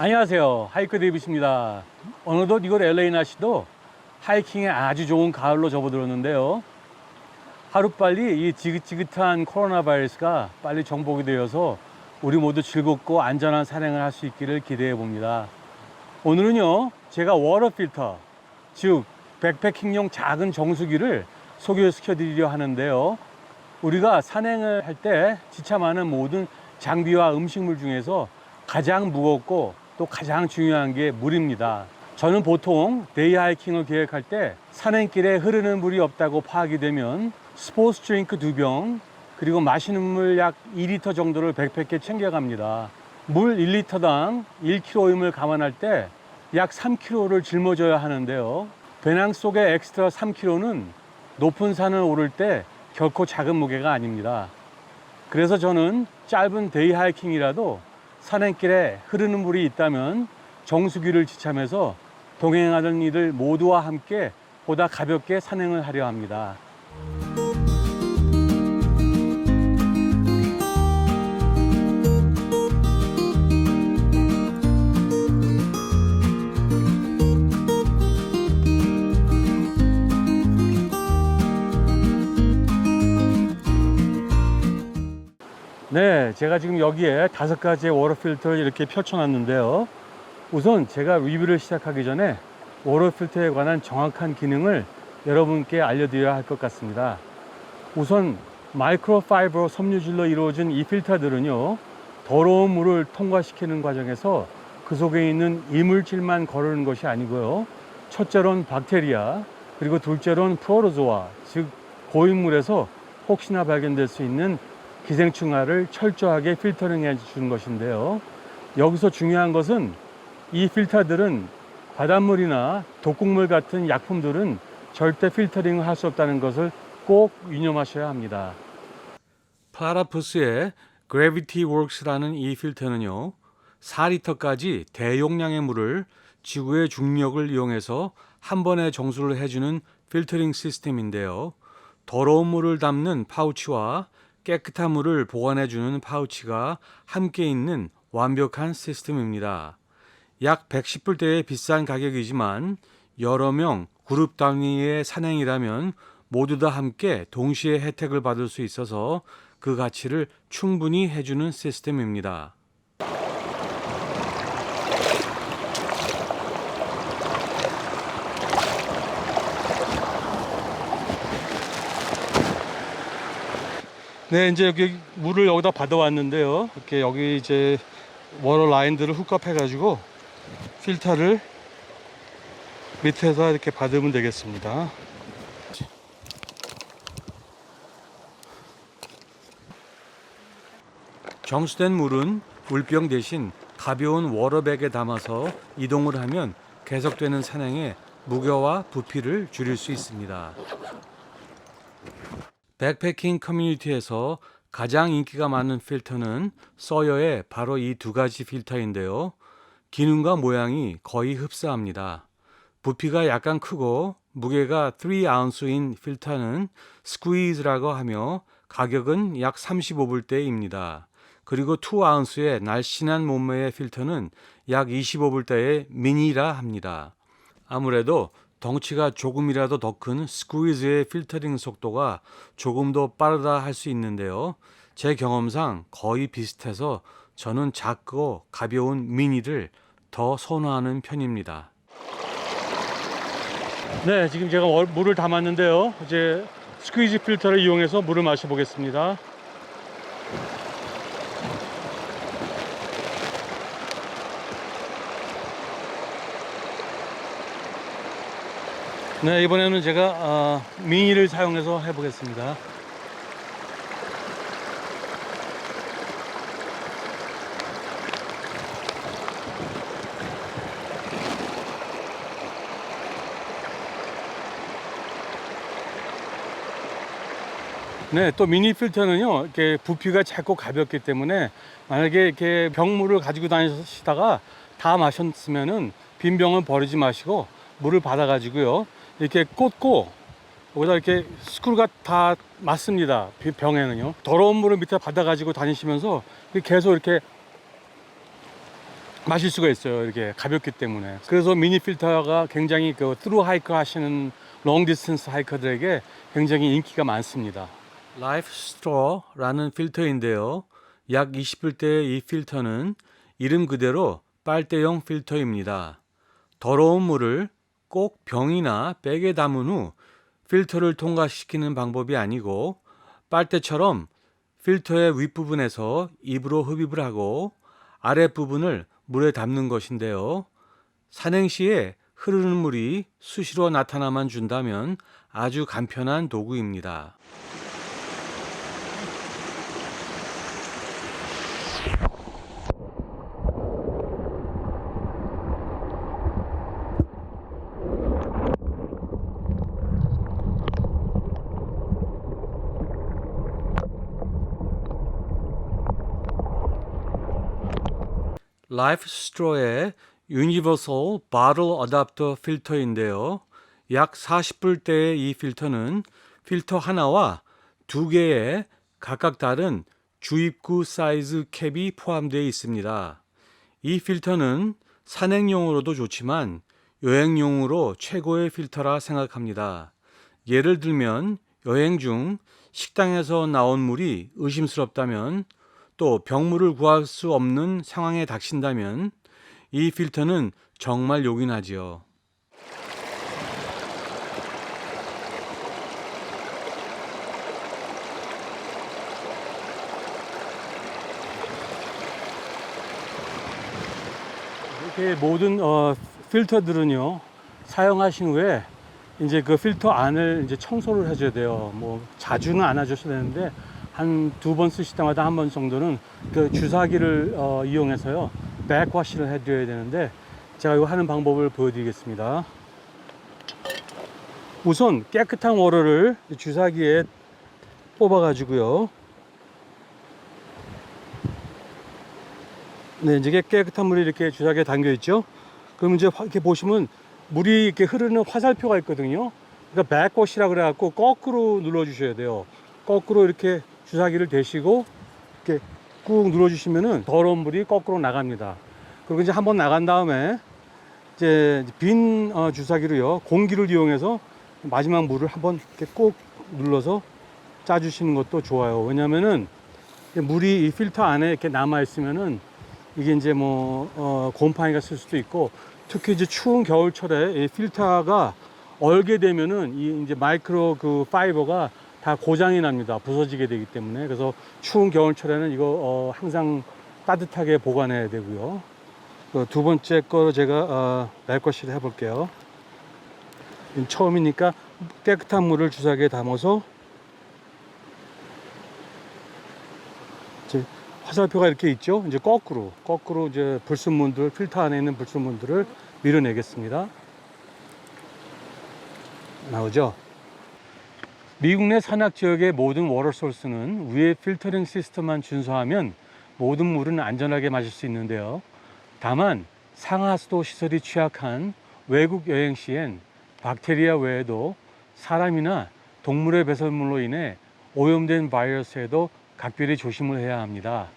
안녕하세요. 하이크 데이비스입니다. 어느덧 이곳 LA 날씨도 하이킹에 아주 좋은 가을로 접어들었는데요. 하루빨리 이 지긋지긋한 코로나 바이러스가 빨리 정복이 되어서 우리 모두 즐겁고 안전한 산행을 할 수 있기를 기대해 봅니다. 오늘은요, 제가 워터 필터, 즉, 백패킹용 작은 정수기를 소개시켜 드리려 하는데요. 우리가 산행을 할 때 지참하는 모든 장비와 음식물 중에서 가장 무겁고 또 가장 중요한 게 물입니다. 저는 보통 데이 하이킹을 계획할 때 산행길에 흐르는 물이 없다고 파악이 되면 스포츠 드링크 두 병, 그리고 마시는 물 약 2리터 정도를 백팩에 챙겨갑니다. 물 1리터당 1kg임을 감안할 때 약 3kg를 짊어져야 하는데요. 배낭 속의 엑스트라 3kg는 높은 산을 오를 때 결코 작은 무게가 아닙니다. 그래서 저는 짧은 데이 하이킹이라도 산행길에 흐르는 물이 있다면 정수기를 지참해서 동행하던 이들 모두와 함께 보다 가볍게 산행을 하려 합니다. 네, 제가 지금 여기에 다섯 가지의 워터 필터를 이렇게 펼쳐놨는데요. 우선 제가 리뷰를 시작하기 전에 워터 필터에 관한 정확한 기능을 여러분께 알려드려야 할 것 같습니다. 우선 마이크로파이버 섬유질로 이루어진 이 필터들은요, 더러운 물을 통과시키는 과정에서 그 속에 있는 이물질만 거르는 것이 아니고요. 첫째로는 박테리아, 그리고 둘째로는 프로토조아, 즉 고인물에서 혹시나 발견될 수 있는 기생충화를 철저하게 필터링 해 주는 것인데요. 여기서 중요한 것은 이 필터들은 바닷물이나 독극물 같은 약품들은 절대 필터링을 할 수 없다는 것을 꼭 유념하셔야 합니다. 파라푸스의 그래비티 웍스라는 이 필터는요. 4리터까지 대용량의 물을 지구의 중력을 이용해서 한 번에 정수를 해주는 필터링 시스템인데요. 더러운 물을 담는 파우치와 깨끗한 물을 보관해주는 파우치가 함께 있는 완벽한 시스템입니다. 약 110불대의 비싼 가격이지만 여러 명 그룹 단위의 산행이라면 모두 다 함께 동시에 혜택을 받을 수 있어서 그 가치를 충분히 해주는 시스템입니다. 네, 이제 여기 물을 여기다 받아왔는데요. 이렇게 여기 이제 워터 라인들을 훅업해가지고 필터를 밑에서 이렇게 받으면 되겠습니다. 정수된 물은 물병 대신 가벼운 워터백에 담아서 이동을 하면 계속되는 산행에 무게와 부피를 줄일 수 있습니다. 백패킹 커뮤니티에서 가장 인기가 많은 필터는 서여의 바로 이 두 가지 필터인데요. 기능과 모양이 거의 흡사합니다. 부피가 약간 크고 무게가 3아운스인 필터는 스퀴즈라고 하며 가격은 약 35불대입니다. 그리고 2아운스의 날씬한 몸매의 필터는 약 25불대의 미니라 합니다. 아무래도 덩치가 조금이라도 더 큰 스퀴즈의 필터링 속도가 조금 더 빠르다 할 수 있는데요. 제 경험상 거의 비슷해서 저는 작고 가벼운 미니를 더 선호하는 편입니다. 네, 지금 제가 월- 물을 담았는데요. 이제 스퀴즈 필터를 이용해서 물을 마셔보겠습니다. 네, 이번에는 제가 아, 미니를 사용해서 해보겠습니다. 네, 또 미니 필터는요, 이렇게 부피가 작고 가볍기 때문에 만약에 이렇게 병물을 가지고 다니시다가 다 마셨으면은 빈 병은 버리지 마시고 물을 받아가지고요, 이렇게 꽂고 여기다 이렇게 스크루가 다 맞습니다. 비- 병에는요. 더러운 물을 밑에 받아가지고 다니시면서 계속 이렇게 마실 수가 있어요. 이렇게 가볍기 때문에. 그래서 미니 필터가 굉장히 그 트루 하이커 하시는 롱 디스턴스 하이커들에게 굉장히 인기가 많습니다. 라이프 스트로라는 필터인데요. 약 20불대의 이 필터는 이름 그대로 빨대용 필터입니다. 더러운 물을 꼭 병이나 백에 담은 후 필터를 통과시키는 방법이 아니고 빨대처럼 필터의 윗부분에서 입으로 흡입을 하고 아랫부분을 물에 담는 것인데요. 산행 시에 흐르는 물이 수시로 나타나만 준다면 아주 간편한 도구입니다. 라이프 스트로의 유니버설 바틀 어답터 필터인데요. 약 40불대의 이 필터는 필터 하나와 두 개의 각각 다른 주입구 사이즈 캡이 포함되어 있습니다. 이 필터는 산행용으로도 좋지만 여행용으로 최고의 필터라 생각합니다. 예를 들면 여행 중 식당에서 나온 물이 의심스럽다면 또 병물을 구할 수 없는 상황에 닥친다면 이 필터는 정말 요긴하지요. 이렇게 모든 어, 필터들은요 사용하신 후에 이제 그 필터 안을 이제 청소를 해줘야 돼요. 뭐 자주는 안 해줘도 되는데 한 두 번 쓰실 때마다 한 번 정도는 그 주사기를 어, 이용해서요 백와시를 해드려야 되는데 제가 이거 하는 방법을 보여드리겠습니다. 우선 깨끗한 워러를 주사기에 뽑아 가지고요. 네, 이제 깨끗한 물이 이렇게 주사기에 담겨 있죠. 그럼 이제 화- 이렇게 보시면 물이 이렇게 흐르는 화살표가 있거든요. 그러니까 백워시라 그래갖고 거꾸로 눌러 주셔야 돼요. 거꾸로 이렇게 주사기를 대시고 이렇게 꾹 눌러주시면은 더러운 물이 거꾸로 나갑니다. 그리고 이제 한번 나간 다음에 이제 빈 어, 주사기로요 공기를 이용해서 마지막 물을 한번 이렇게 꼭 눌러서 짜주시는 것도 좋아요. 왜냐면은 물이 이 필터 안에 이렇게 남아 있으면은 이게 이제 뭐 어, 곰팡이가 쓸 수도 있고 특히 이제 추운 겨울철에 이 필터가 얼게 되면은 이 이제 마이크로 그 파이버가 다 고장이 납니다. 부서지게 되기 때문에 그래서 추운 겨울철에는 이거 어, 항상 따뜻하게 보관해야 되고요. 그 두 번째 거로 제가 어, 멜것시를 해볼게요. 처음이니까 깨끗한 물을 주사기에 담아서 이제 화살표가 이렇게 있죠. 이제 거꾸로 거꾸로 이제 불순물들 필터 안에 있는 불순물들을 밀어내겠습니다. 나오죠? 미국 내 산악 지역의 모든 워터 소스는 위의 필터링 시스템만 준수하면 모든 물은 안전하게 마실 수 있는데요. 다만 상하수도 시설이 취약한 외국 여행 시엔 박테리아 외에도 사람이나 동물의 배설물로 인해 오염된 바이러스에도 각별히 조심을 해야 합니다.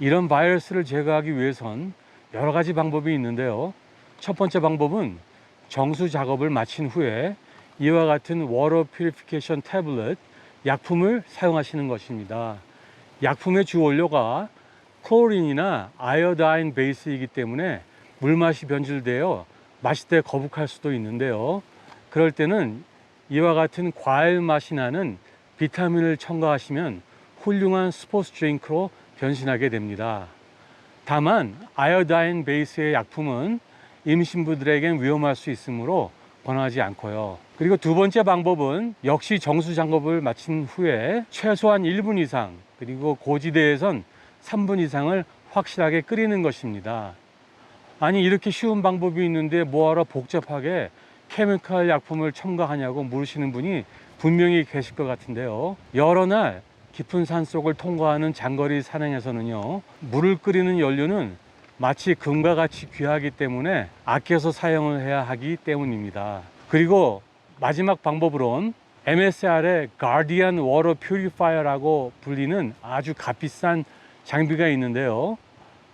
이런 바이러스를 제거하기 위해선 여러 가지 방법이 있는데요. 첫 번째 방법은 정수 작업을 마친 후에 이와 같은 워터 퓨리피케이션 태블릿 약품을 사용하시는 것입니다. 약품의 주 원료가 클로린이나 아이오다인 베이스이기 때문에 물맛이 변질되어 마실 때 거북할 수도 있는데요. 그럴 때는 이와 같은 과일 맛이 나는 비타민을 첨가하시면 훌륭한 스포츠 드링크로 변신하게 됩니다. 다만 아이오다인 베이스의 약품은 임신부들에겐 위험할 수 있으므로 권하지 않고요. 그리고 두 번째 방법은 역시 정수 작업을 마친 후에 최소한 1분 이상 그리고 고지대에선 3분 이상을 확실하게 끓이는 것입니다. 아니 이렇게 쉬운 방법이 있는데 뭐하러 복잡하게 케미칼 약품을 첨가하냐고 물으시는 분이 분명히 계실 것 같은데요. 여러 날 깊은 산 속을 통과하는 장거리 산행에서는요, 물을 끓이는 연료는 마치 금과 같이 귀하기 때문에 아껴서 사용을 해야 하기 때문입니다. 그리고 마지막 방법으론 MSR의 Guardian Water Purifier라고 불리는 아주 값비싼 장비가 있는데요.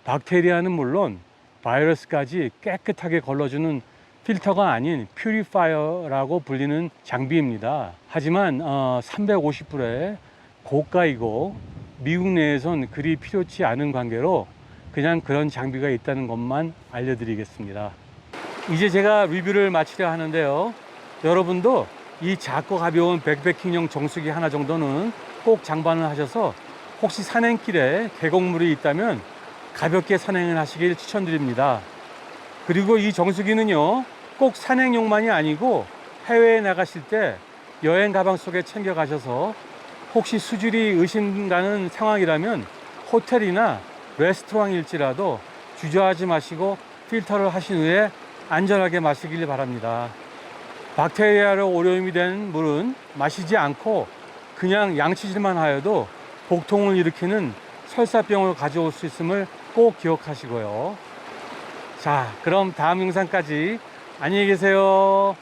박테리아는 물론 바이러스까지 깨끗하게 걸러주는 필터가 아닌 퓨리파이어라고 불리는 장비입니다. 하지만 어, 350불에 고가이고 미국 내에선 그리 필요치 않은 관계로 그냥 그런 장비가 있다는 것만 알려드리겠습니다. 이제 제가 리뷰를 마치려 하는데요. 여러분도 이 작고 가벼운 백패킹용 정수기 하나 정도는 꼭 장반을 하셔서 혹시 산행길에 계곡물이 있다면 가볍게 산행을 하시길 추천드립니다. 그리고 이 정수기는요, 꼭 산행용만이 아니고 해외에 나가실 때 여행 가방 속에 챙겨 가셔서 혹시 수질이 의심가는 상황이라면 호텔이나 레스토랑일지라도 주저하지 마시고 필터를 하신 후에 안전하게 마시길 바랍니다. 박테리아로 오염이 된 물은 마시지 않고 그냥 양치질만 하여도 복통을 일으키는 설사병을 가져올 수 있음을 꼭 기억하시고요. 자, 그럼 다음 영상까지 안녕히 계세요.